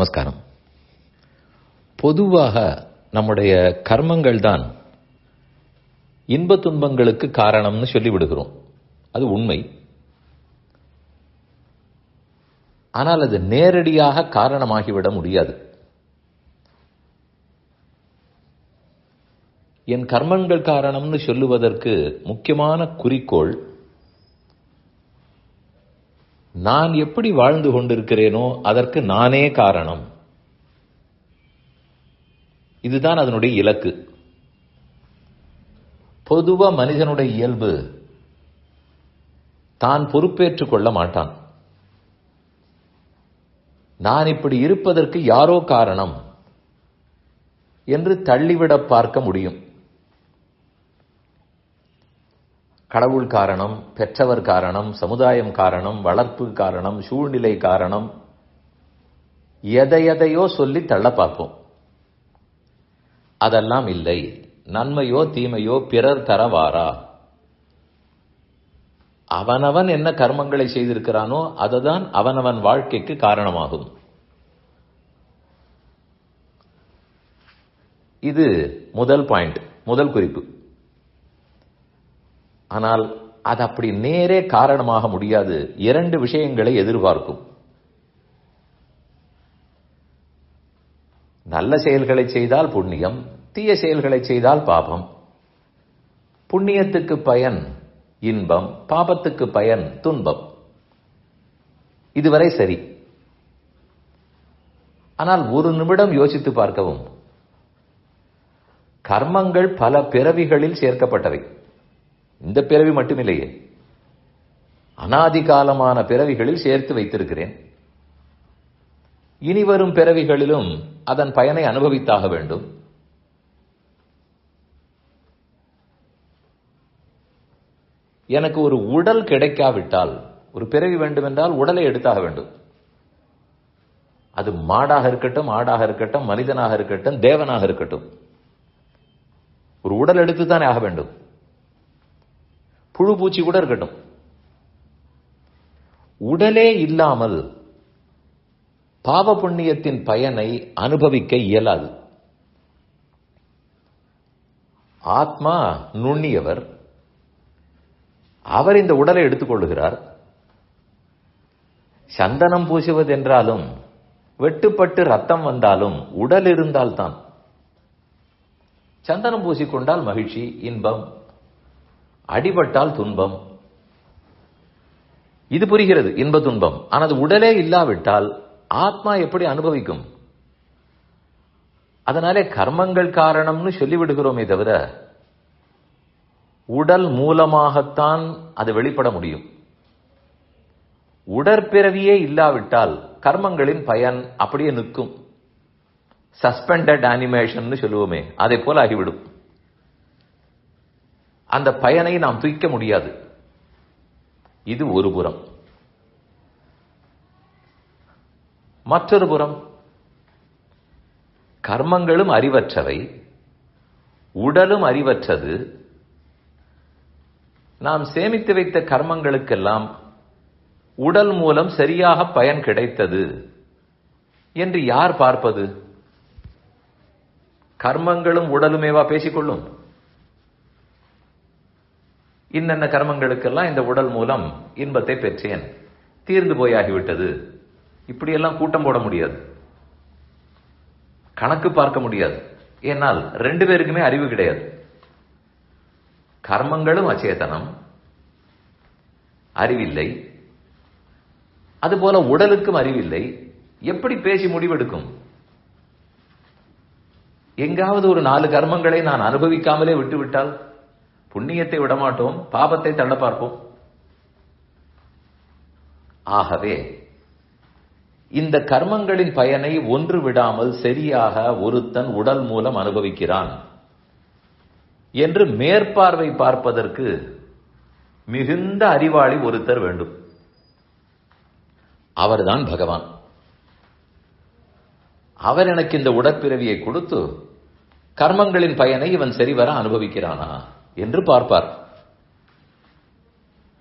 நமஸ்காரம். பொதுவாக நம்முடைய கர்மங்கள் தான் இன்ப துன்பங்களுக்கு காரணம்னு சொல்லி விடுகிறோம் அது உண்மை. ஆனால் அது நேரடியாக காரணமாகிவிட முடியாது. என் கர்மங்கள் காரணம்னு சொல்லுவதற்கு முக்கியமான குறிக்கோள் நான் எப்படி வாழ்ந்து கொண்டிருக்கிறேனோ அதற்கு நானே காரணம். இதுதான் அதனுடைய இலக்கு. பொதுவா மனிதனுடைய இயல்பு தான் பொறுப்பேற்றுக் கொள்ள மாட்டான். நான் இப்படி இருப்பதற்கு யாரோ காரணம் என்று தள்ளிவிட பார்க்க முடியும். கடவுள் காரணம் பெற்றவர் காரணம் சமுதாயம் காரணம் வளர்ப்பு காரணம் சூழ்நிலை காரணம். எதை எதையோ சொல்லி தள்ள பார்ப்போம் அதெல்லாம் இல்லை. நன்மையோ தீமையோ பிறர் தரவாரா? அவனவன் என்ன கர்மங்களை செய்திருக்கிறானோ அதுதான் அவனவன் வாழ்க்கைக்கு காரணமாகும். இது முதல் பாயிண்ட் முதல் குறிப்பு. ஆனால் அது அப்படி நேரே காரணமாக முடியாது. இரண்டு விஷயங்களை எதிர்பார்க்கும். நல்ல செயல்களை செய்தால் புண்ணியம் தீய செயல்களை செய்தால் பாபம். புண்ணியத்துக்கு பயன் இன்பம் பாபத்துக்கு பயன் துன்பம். இதுவரை சரி. ஆனால் ஒரு நிமிடம் யோசித்து பார்க்கவும். கர்மங்கள் பல பிறவிகளில் சேர்க்கப்பட்டவை. இந்த பிறவி மட்டுமில்லையே. அனாதிகாலமான பிறவிகளில் சேர்த்து வைத்திருக்கிறேன். இனி வரும் பிறவிகளிலும் அதன் பயனை அனுபவித்தாக வேண்டும். எனக்கு ஒரு உடல் கிடைக்காவிட்டால் ஒரு பிறவி வேண்டுமென்றால் உடலை எடுத்தாக வேண்டும். அது மாடாக இருக்கட்டும் ஆடாக இருக்கட்டும் மனிதனாக இருக்கட்டும் தேவனாக இருக்கட்டும். ஒரு உடல் எடுத்து தானே ஆக வேண்டும். புழு பூச்சி கூட இருக்கட்டும். உடலே இல்லாமல் பாவ புண்ணியத்தின் பயனை அனுபவிக்க இயலாது. ஆத்மா நுண்ணியவர் அவர் இந்த உடலை எடுத்துக்கொள்ளுகிறார் சந்தனம் பூசுவதென்றாலும் வெட்டுப்பட்டு ரத்தம் வந்தாலும் உடல் இருந்தால்தான். சந்தனம் பூசிக்கொண்டால் மகிழ்ச்சி இன்பம் அடிபட்டால் துன்பம். இது புரிகிறது இன்ப துன்பம். ஆனால் உடலே இல்லாவிட்டால் ஆத்மா எப்படி அனுபவிக்கும்? அதனாலே கர்மங்கள் காரணம்னு சொல்லிவிடுகிறோமே தவிர உடல் மூலமாகத்தான் அது வெளிப்பட முடியும். உடற்பிறவியே இல்லாவிட்டால் கர்மங்களின் பயன் அப்படியே நிற்கும். சஸ்பெண்டட் அனிமேஷன் சொல்லுவோமே அதை போல ஆகிவிடும். அந்த பயனை நாம் தூக்க முடியாது. இது ஒரு புறம். மற்றொரு புறம் கர்மங்களும் அறிவற்றவை உடலும் அறிவற்றது. நாம் சேமித்து வைத்த கர்மங்களுக்கெல்லாம் உடல் மூலம் சரியாக பயன் கிடைத்தது என்று யார் பார்ப்பது? கர்மங்களும் உடலுமேவா பேசிக்கொள்ளும்? இன்னென்ன கர்மங்களுக்கெல்லாம் இந்த உடல் மூலம் இன்பத்தை பெற்றேன்? தீர்ந்து போயாகிவிட்டது. இப்படியெல்லாம் கூட்டம் போட முடியாது. கணக்கு பார்க்க முடியாது. ஏனால் ரெண்டு பேருக்குமே அறிவு கிடையாது. கர்மங்களும் அச்சேதனம். அறிவில்லை. அதுபோல உடலுக்கும் அறிவில்லை. எப்படி பேசி முடிவெடுக்கும்? எங்காவது ஒரு நாலு கர்மங்களை நான் அனுபவிக்காமலே விட்டுவிட்டால் புண்ணியத்தை விடமாட்டோம் பாபத்தை தள்ள பார்ப்போம். ஆகவே இந்த கர்மங்களின் பயனை ஒன்று விடாமல் சரியாக ஒருத்தன் உடல் மூலம் அனுபவிக்கிறான் என்று மேற்பார்வை பார்ப்பதற்கு மிகுந்த அறிவாளி ஒருத்தர் வேண்டும். அவர்தான் பகவான். அவர் எனக்கு இந்த உடற்பிறவியை கொடுத்து கர்மங்களின் பயனை இவன் சரிவர அனுபவிக்கிறானா? என்று பார்ப்பார்.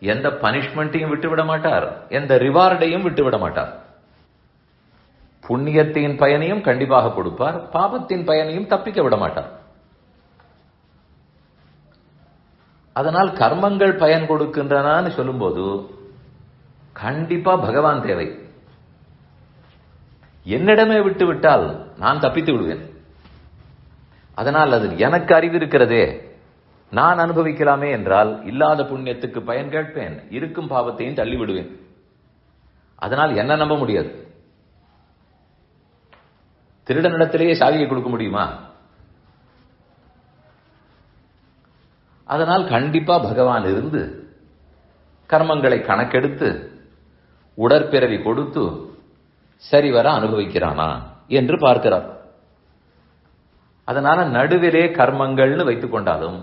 எந்த பனிஷ்மெண்ட்டையும் விட்டுவிட மாட்டார். எந்த ரிவார்டையும் விட்டுவிட மாட்டார். புண்ணியத்தின் பயனையும் கண்டிப்பாக கொடுப்பார். பாபத்தின் பயனையும் தப்பிக்க விட மாட்டார். அதனால் கர்மங்கள் பயன் கொடுக்கின்றனான்னு சொல்லும்போது கண்டிப்பா பகவான் தேவை. என்னிடமே விட்டு விட்டால் நான் தப்பித்து விடுவேன். அதனால் அது எனக்கு அறிவு இருக்கிறதே. நான் அனுபவிக்கலாமே என்றால் இல்லாத புண்ணியத்துக்கு பயன் கேட்பேன் இருக்கும் பாவத்தையும் தள்ளி விடுவேன் அதனால் என்ன நம்ப முடியாது? திருடனிடத்திலேயே சாவியை கொடுக்க முடியுமா? அதனால் கண்டிப்பா பகவான் இருந்து கர்மங்களை கணக்கெடுத்து உடற்பிறவி கொடுத்து சரிவர அனுபவிக்கிறானா என்று பார்க்கிறார். அதனால நடுவிலே கர்மங்கள்னு வைத்துக் கொண்டாலும்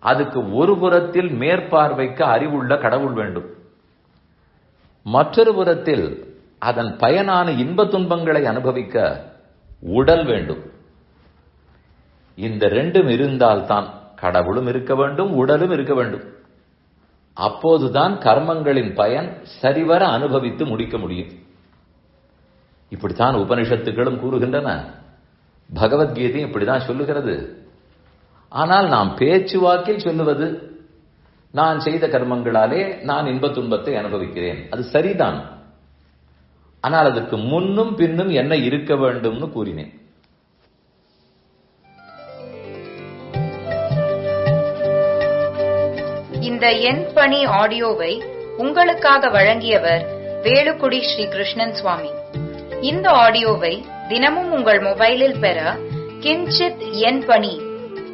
அதுக்கு ஒரு புறத்தில் மேற்பார்வைக்கு அறிவுள்ள கடவுள் வேண்டும். மற்றொரு புறத்தில் அதன் பயனான இன்ப துன்பங்களை அனுபவிக்க உடல் வேண்டும். இந்த ரெண்டும் இருந்தால்தான் கடவுளும் இருக்க வேண்டும் உடலும் இருக்க வேண்டும். அப்போதுதான் கர்மங்களின் பயன் சரிவர அனுபவித்து முடிக்க முடியும். இப்படித்தான் உபனிஷத்துக்களும் கூறுகின்றன. பகவத்கீதையும் இப்படிதான் சொல்லுகிறது. ஆனால் நாம் பேச்சுவாக்கில் சொல்லுவது நான் செய்த கர்மங்களாலே நான் இன்ப துன்பத்தை அனுபவிக்கிறேன். அது சரிதான். ஆனால் அதற்கு முன்னும் பின்னும் என்ன இருக்க வேண்டும்னு கூறினேன். இந்த எண் பணி ஆடியோவை உங்களுக்காக வழங்கியவர் வேலுக்குடி ஸ்ரீ கிருஷ்ணன் சுவாமி. இந்த ஆடியோவை தினமும் உங்கள் மொபைலில் பெற கிஞ்சித் எண் பணி